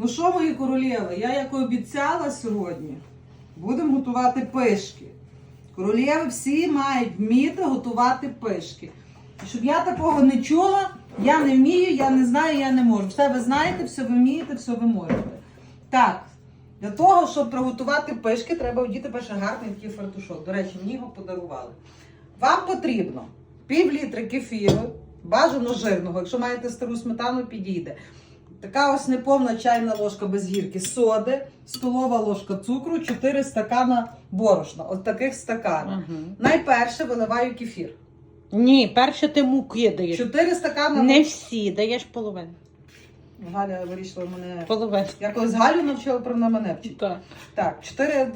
Ну що, мої королєви, я як і обіцяла сьогодні, будемо готувати пишки. Королєви всі мають вміти готувати пишки. І Щоб я такого не чула, я не вмію, я не знаю, я не можу. Все ви знаєте, все ви вмієте, все ви можете. Так, для того, щоб приготувати пишки, треба одіти перше гарний такий фартушок. До речі, мені його подарували. Вам потрібно пів літри кефіру, бажано жирного. Якщо маєте стару сметану, підійде. Така ось неповна чайна ложка без гірки соди, столова ложка цукру, 4 стакана борошна. От таких стакана. Найперше виливаю кефір. Ні, перше ти муки даєш. 4 стакана. Не всі, даєш половину. Галя вирішила мене. Половину. Я колись Галю навчила про на мене вчити. Так. Так, 4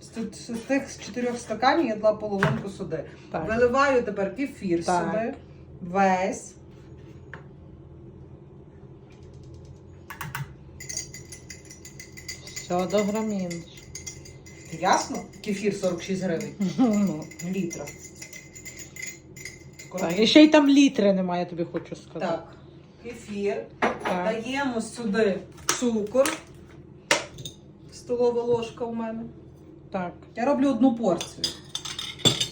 з, тих чотирьох стаканів я дала половинку сюди. Так. Виливаю тепер кефір Так. сюди. Весь. Все до грамін. Ясно? Кефір 46 гривень. Ну, Літра. Так, і ще й там літри немає, я тобі хочу сказати. Так, кефір. Так. Даємо сюди цукор. Столова ложка у мене. так. Я роблю одну порцію.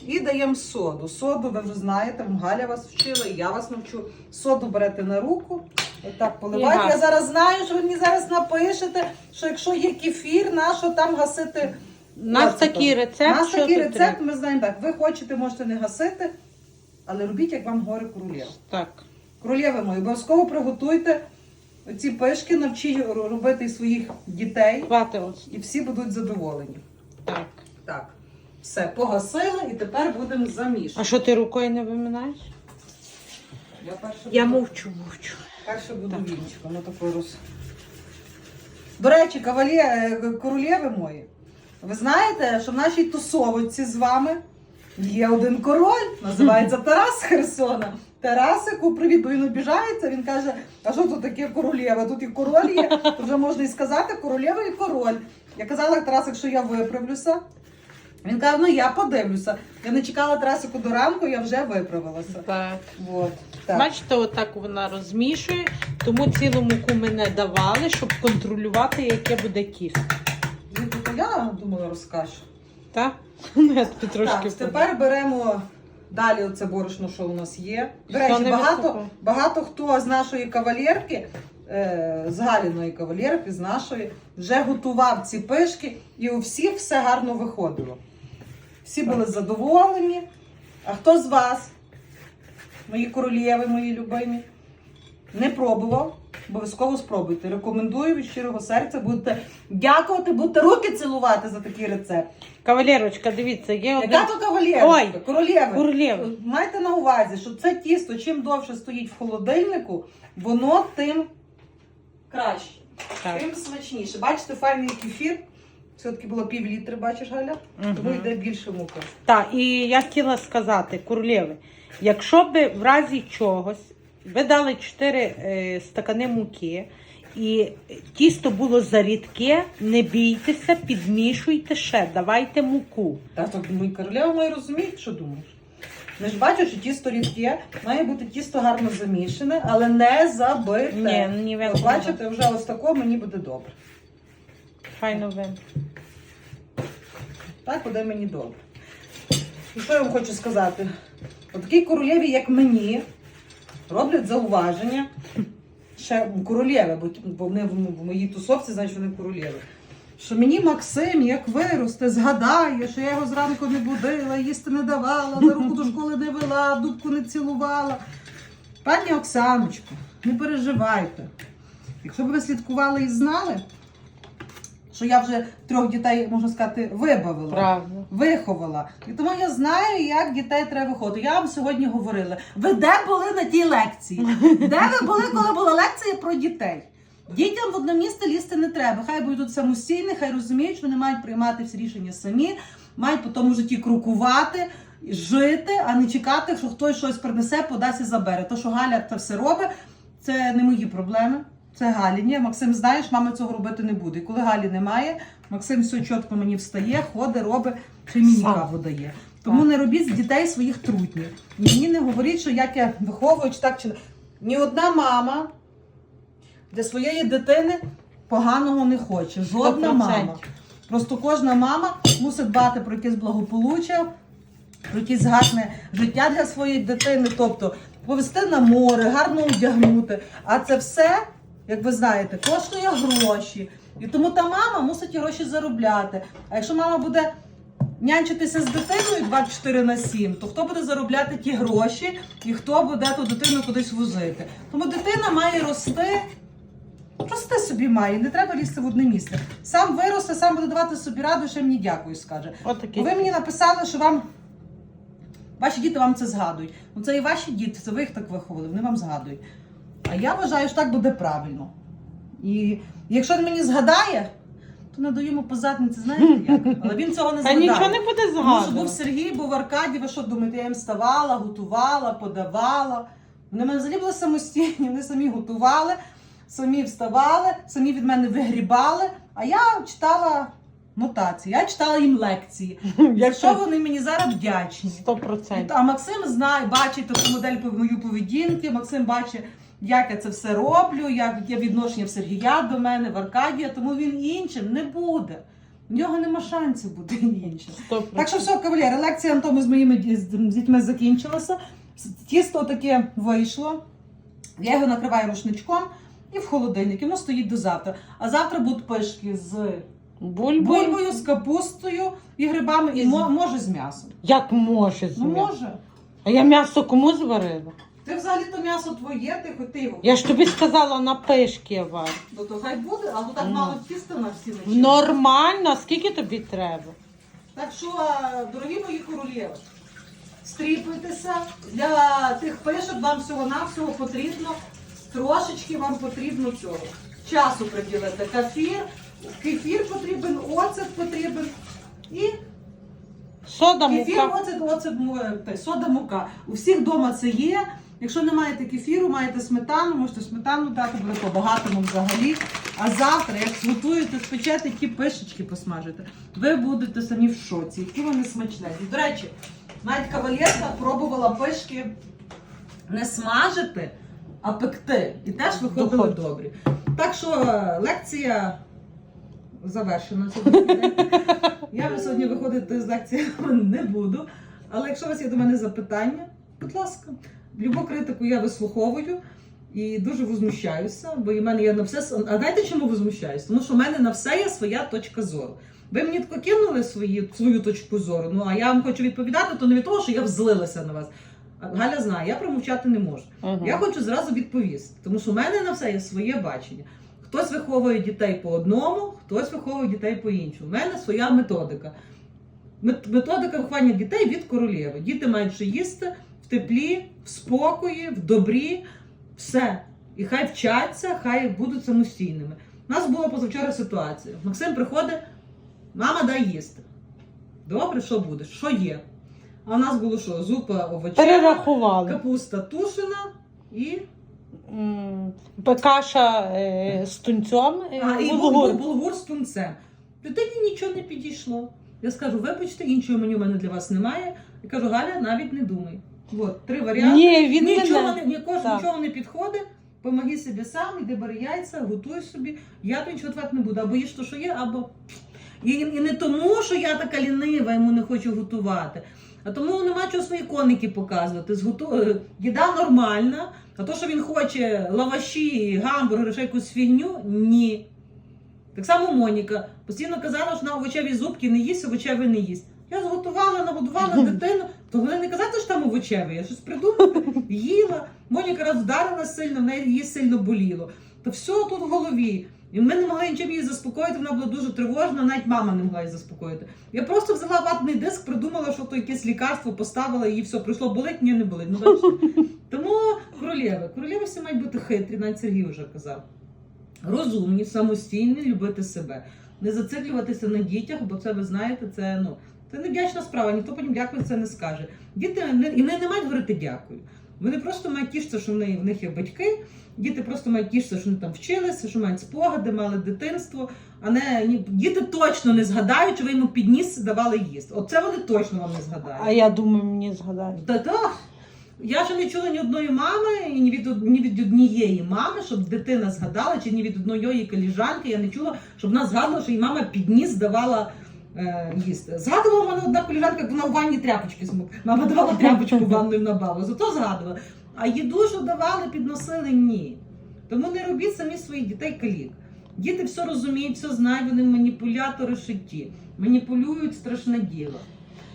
І даємо соду. Соду ви вже знаєте, Галя вас вчила, і я вас навчу. Соду берете на руку, отак поливаєте. Ага. Я зараз знаю, що ви мені зараз напишете, що якщо є кефір, на що там гасити. Нас такий рецепт. Нас такий рецепт, ми знаємо так. Ви хочете, можете не гасити, але робіть, як вам горе королєва. Так. Королєви мої, обов'язково приготуйте ці пишки, навчіть робити своїх дітей, Хвати ось. і всі будуть задоволені. Так. Так, все, погасили і тепер будемо замішувати. А що ти рукою не виминаєш? Я перше Я мовчу, мовчу. Перше буду вінчиком. Ну, такий роз... До речі, кавалє, е, королєви мої, ви знаєте, що в нашій тусовочці з вами є один король, називається Тарас Херсона. Тарасику, привіт, бо він обіжається. Він каже: а що тут таке королєва? Тут і король є, то вже можна і сказати королєва і король. Я казала Тарасик, що я виправлюся. Він каже, ну я подивлюся. Я не чекала Тарасику до ранку, я вже виправилася. Так. От, так. Бачите, отак вона розмішує, тому цілу муку ми не давали, щоб контролювати, яке буде тісто. Ну, то я думала, розкажу. Так? Ну, я тобі трошки Так, тепер беремо далі оце борошно, що у нас є. До Що речі, не багато, виступає? багато хто з нашої кавалерки, е, з Галіної кавалерки, з нашої, вже готував ці пишки, і у всіх все гарно виходило. Всі були задоволені. А хто з вас, мої королєви, мої любимі, не пробував? Обов'язково спробуйте. Рекомендую від щирого серця. Будете дякувати, будете руки цілувати за такий рецепт. Кавалерочка, дивіться, є один. Яка то? Ой, королєва. Королєва. Майте на увазі, що це тісто, чим довше стоїть в холодильнику, воно тим краще, Так. тим смачніше. Бачите, файний кефір. Все-таки було пів літри, бачиш, Галя? Тому Мгм. йде більше муки. Так, і я хотіла сказати, королєви, якщо би в разі чогось ви дали 4 е, стакани муки, і тісто було зарідке, не бійтеся, підмішуйте ще, давайте муку. Та то мої королева має розуміти, що думаєш. Ми ж бачиш, що тісто рідке, має бути тісто гарно замішане, але не забите. Ні, ні, От бачите, вже ось тако мені буде добре. Файно ви. Так буде мені добре. І що я вам хочу сказати? От такій королеві, як мені, роблять зауваження. Ще королеви, бо, вони в, моїй тусовці, значить вони королеви. Що мені Максим, як виросте, згадає, що я його зранку не будила, їсти не давала, на руку до школи не вела, дубку не цілувала. Пані Оксаночко, не переживайте. Якщо б ви слідкували і знали, що я вже трьох дітей, можна сказати, вибавила Правда. виховала. І тому я знаю, як дітей треба виходити. Я вам сьогодні говорила. Ви де були на тій лекції? Де ви були, коли була лекція про дітей? Дітям в одне місце лізти не треба. Хай будуть самостійні, хай розуміють, що вони мають приймати всі рішення самі, мають по тому житті крокувати, жити, а не чекати, що хтось щось принесе, подасть і забере. То, що Галя це все робить, це не мої проблеми. Це Галіні. Максим, знаєш, мама цього робити не буде. І коли Галі немає, Максим все чітко мені встає, ходить, робить, чи мені каву дає. Тому не робіть з дітей своїх трутнів. Мені не говоріть, що як я виховую, чи так чи не. Ні одна мама для своєї дитини поганого не хоче. Жодна 100%. мама. Просто кожна мама мусить дбати про якесь благополуччя, про якесь гарне життя для своєї дитини, тобто повести на море, гарно одягнути. А це все, як ви знаєте, коштує гроші. І тому та мама мусить гроші заробляти. А якщо мама буде нянчитися з дитиною 24 на 7, то хто буде заробляти ті гроші і хто буде ту дитину кудись возити? Тому дитина має рости. Рости собі має, не треба лізти в одне місце. Сам виросте, сам буде давати собі раду, ще мені дякую скаже. Отакий. Ви мені написали, що вам ваші діти вам це згадують. Ну це і ваші діти, це ви їх так виховали, вони вам згадують. А я вважаю, що так буде правильно. І якщо він мені згадає, то надаю йому по задниці, знаєте як? Але він цього не Та згадає. нічого не буде Тому що був згадувати. Сергій, був Аркадій, ви що думаєте, я їм ставала, готувала, подавала. Вони в мене взагалі були самостійні, вони самі готували, самі вставали, самі від мене вигрібали, а я читала нотації, я читала їм лекції. Якщо вони мені зараз вдячні. Сто процентів. А Максим знає, бачить таку модель по мою поведінки. Максим бачить, як я це все роблю, як є відношення в Сергія до мене, в Аркадія, тому він іншим не буде. У нього нема шансів бути іншим. Сто Так що все, кавалери, лекція на тому з моїми з дітьми закінчилася. Тісто таке вийшло. Я його накриваю рушничком і в холодильник. І воно стоїть до завтра. А завтра будуть пишки з Бульбою. бульбою, з капустою і грибами, і І з- мо- може з м'ясом. Як може з Ну м'ясом? може. А я м'ясо кому зварила? Ти взагалі то м'ясо твоє, ти хоти його. Я ж тобі сказала на пишки я варю. Ну то хай буде, а то так Ну. мало тіста на всі начинки. Нормально, скільки тобі треба? Так що, дорогі мої королєви, стріпуйтеся. Для тих пишок вам всього-навсього потрібно, трошечки вам потрібно цього. Часу приділити. Кефір, кефір потрібен, оцет потрібен і Сода, кефір, мука. оцет, оцет, сода, мука. У всіх вдома це є. Якщо не маєте кефіру, маєте сметану, можете сметану дати, буде по-багатому взагалі. А завтра, як зготуєте, спечете ті пишечки посмажите, ви будете самі в шоці, які вони смачні. До речі, навіть кавалерка пробувала пишки не смажити, а пекти. І теж виходили добрі. Так що е, лекція завершена сьогодні. Я вже сьогодні виходити з лекції не буду. Але якщо у вас є до мене запитання, будь ласка, любу критику я вислуховую і дуже возмущаюся, бо в мене є на все. А знаєте, чому возмущаюся? Тому що в мене на все є своя точка зору. Ви мені тако кинули свої, свою точку зору, ну а я вам хочу відповідати, то не від того, що я взлилася на вас. Галя знає, я промовчати не можу. Ага. Я хочу зразу відповісти, тому що в мене на все є своє бачення. Хтось виховує дітей по одному, хтось виховує дітей по іншому. У мене своя методика. Методика виховання дітей від королєви. Діти мають що їсти в теплі, в спокої, в добрі, все. І хай вчаться, хай будуть самостійними. У нас була позавчора ситуація. Максим приходить, мама дай їсти. Добре, що буде? Що є? А у нас було що? Зупа овочева, Перерахували. капуста тушена і, М, Каша е, з тунцем. е, а, і булгур. булгур. булгур з тунцем. Дитині нічого не підійшло. Я скажу, вибачте, іншого меню в мене для вас немає. Я кажу, Галя, навіть не думай. От, три варіанти. Ні, він нічого, мене. не, Так. нічого не підходить. Помоги собі сам, іди бери яйця, готуй собі. Я тобі нічого готувати не буду. Або їж то, що є, або. І, і не тому, що я така лінива, йому не хочу готувати. А тому нема чого свої коники показувати. Зготу... е, Їда нормальна, а то, що він хоче лаваші, гамбургери, ще якусь фігню, ні. Так само Моніка постійно казала, що на овочеві зубки не їсть, овочеві не їсть. Я зготувала, нагодувала дитину, то вони не казати, що там овочеві, я щось придумала, їла. Моніка раз вдарила сильно, в неї її сильно боліло. То все тут в голові. І ми не могли нічим її заспокоїти, вона була дуже тривожна, навіть мама не могла її заспокоїти. Я просто взяла ватний диск, придумала, що то якесь лікарство поставила, і все прийшло болить, ні, не болить. Ну, бачите. Тому королеви. Королеви всі мають бути хитрі, навіть Сергій вже казав. Розумні, самостійні, любити себе. Не зациклюватися на дітях, бо це ви знаєте, це ну це невдячна справа, ніхто потім дякую це не скаже. Діти не, і вони не мають говорити дякую. Вони просто мають тішитися, що в них, в них є батьки. Діти просто мають тішитися, що вони там вчилися, що мають спогади, мали дитинство. А не ні, діти точно не згадають, що ви йому підніс давали їсти. Оце вони точно вам не згадають. А я думаю, мені згадають. Та так. Я ще не чула ні одної мами, і ні від, ні від однієї мами, щоб дитина згадала, чи ні від одної коліжанки. Я не чула, щоб вона згадувала, що їй мама підніс давала їсти. Згадувала в мене одна коліжанка, як вона в ванні тряпочки смок. Мама давала тряпочку в ванну на бабу. Зато згадувала. А їду, що давали, підносили ні. Тому не робіть самі своїх дітей калік. Діти все розуміють, все знають, вони маніпулятори шитті. Маніпулюють страшне діло.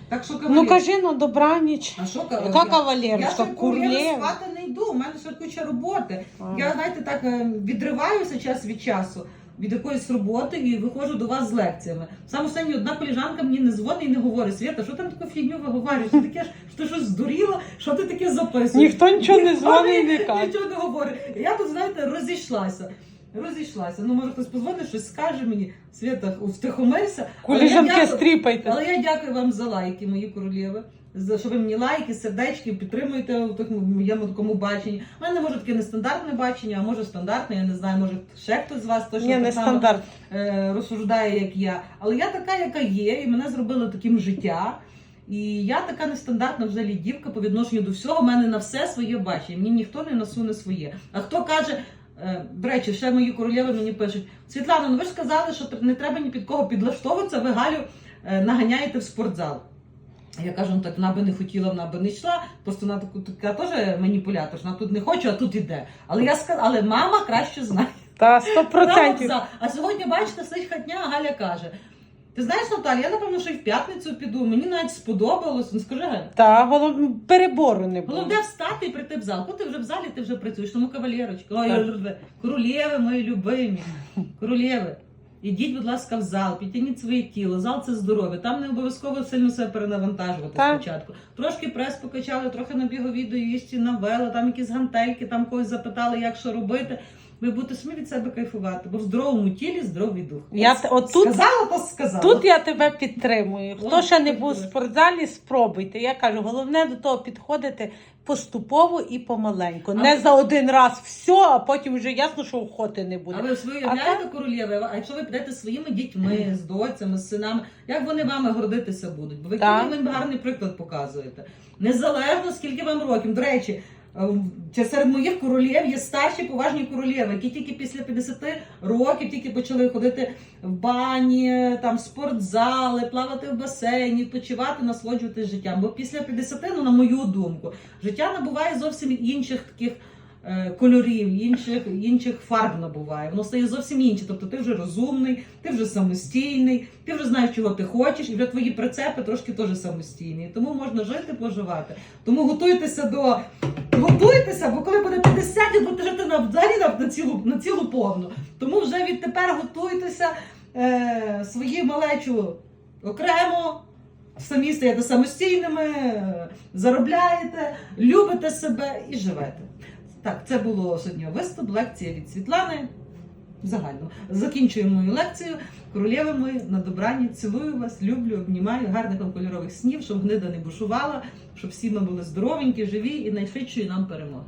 Так що Ну кавалер, кажи на добраніч. а що Яка кавалер? Я кавалерочка? ще курлєва Курлєва? спати не йду, у мене ще куча роботи. А. Я, знаєте, так е, відриваюся час від часу від якоїсь роботи і виходжу до вас з лекціями. Саме останнє одна коліжанка мені не дзвонить і не говорить, Свята, що там таку фігню виговорюєш? Що таке ж, що ти щось здуріла, що ти таке записуєш? Ніхто нічого не дзвонить і не каже. Нічого не говорить. Я тут, знаєте, розійшлася. Розійшлася. Ну, може, хтось позвонить, щось скаже мені, Свята, втихомирся. Але я Коліжанки дякую- стріпайте. але я дякую вам за лайки, мої королєви. За що ви мені лайки, сердечки підтримуєте у такому моєму такому баченні. У мене може таке нестандартне бачення, а може стандартне, я не знаю, може ще хтось з вас точно Ні, так не само, стандарт. е, розсуждає, як я. Але я така, яка є, і мене зробило таким життя. І я така нестандартна взагалі дівка по відношенню до всього. У мене на все своє бачення. Мені ніхто не насуне своє. А хто каже, е, до речі, ще мої королеви мені пишуть: Світлана, ну ви ж сказали, що не треба ні під кого підлаштовуватися, ви Галю е, наганяєте в спортзал. Я кажу, ну так вона би не хотіла, вона би не йшла. Просто вона така теж маніпулятор, вона тут не хоче, а тут іде. Але я сказала, але мама краще знає. Та сто процентів. А сьогодні, бачите, сидить хатня, а Галя каже: Ти знаєш, Наталя, я напевно, що й в п'ятницю піду. Мені навіть сподобалось. Ну скажи, Галь, Та голов... перебору не було. головне встати і прийти в зал. Коли ти вже в залі, ти вже працюєш. Тому кавалерочка, ой, королєви мої любимі, королєви. Ідіть, будь ласка, в зал, підтягніть своє тіло. Зал це здоров'я. Там не обов'язково сильно себе перенавантажувати Так. спочатку. Трошки прес покачали, трохи на бігові доїсті навели, там якісь гантельки, там когось запитали, як що робити. Ви будете самі від себе кайфувати, бо в здоровому тілі здоровий дух. Я т- отут- сказала, то сказала. Тут я тебе підтримую. Хто О, ще не був в спортзалі, спробуйте. Я кажу, головне до того підходити поступово і помаленьку. А Не ви- за один раз все, а потім вже ясно, що охоти не буде. А ви собі уявляєте королєви? А якщо ви підете своїми дітьми, з доцями, з синами, як вони вами гордитися будуть? Бо ви Так. їм гарний приклад показуєте. Незалежно скільки вам років. До речі, чи серед моїх королєв є старші поважні королєви, які тільки після 50 років тільки почали ходити в бані, там в спортзали, плавати в басейні, відпочивати, насолоджуватися життям. Бо після 50, ну на мою думку, життя набуває зовсім інших таких е, кольорів, інших, інших фарб набуває. Воно стає зовсім інше. Тобто ти вже розумний, ти вже самостійний, ти вже знаєш, чого ти хочеш, і вже твої прицепи трошки теж самостійні. Тому можна жити, поживати. Тому готуйтеся до. Готуйтеся, бо коли буде 50, ви будете жити на взагалі на, на цілу на цілу повну. Тому вже відтепер готуйтеся е, свої малечу окремо. Самі стаєте самостійними, заробляєте, любите себе і живете. Так, це було сьогодні виступ, лекція від Світлани. Загально. Закінчуємо мою лекцію. Королєви ми на добрані. Цілую вас, люблю, обнімаю, гарних вам кольорових снів, щоб гнида не бушувала, щоб всі ми були здоровенькі, живі і найшвидшої нам перемоги.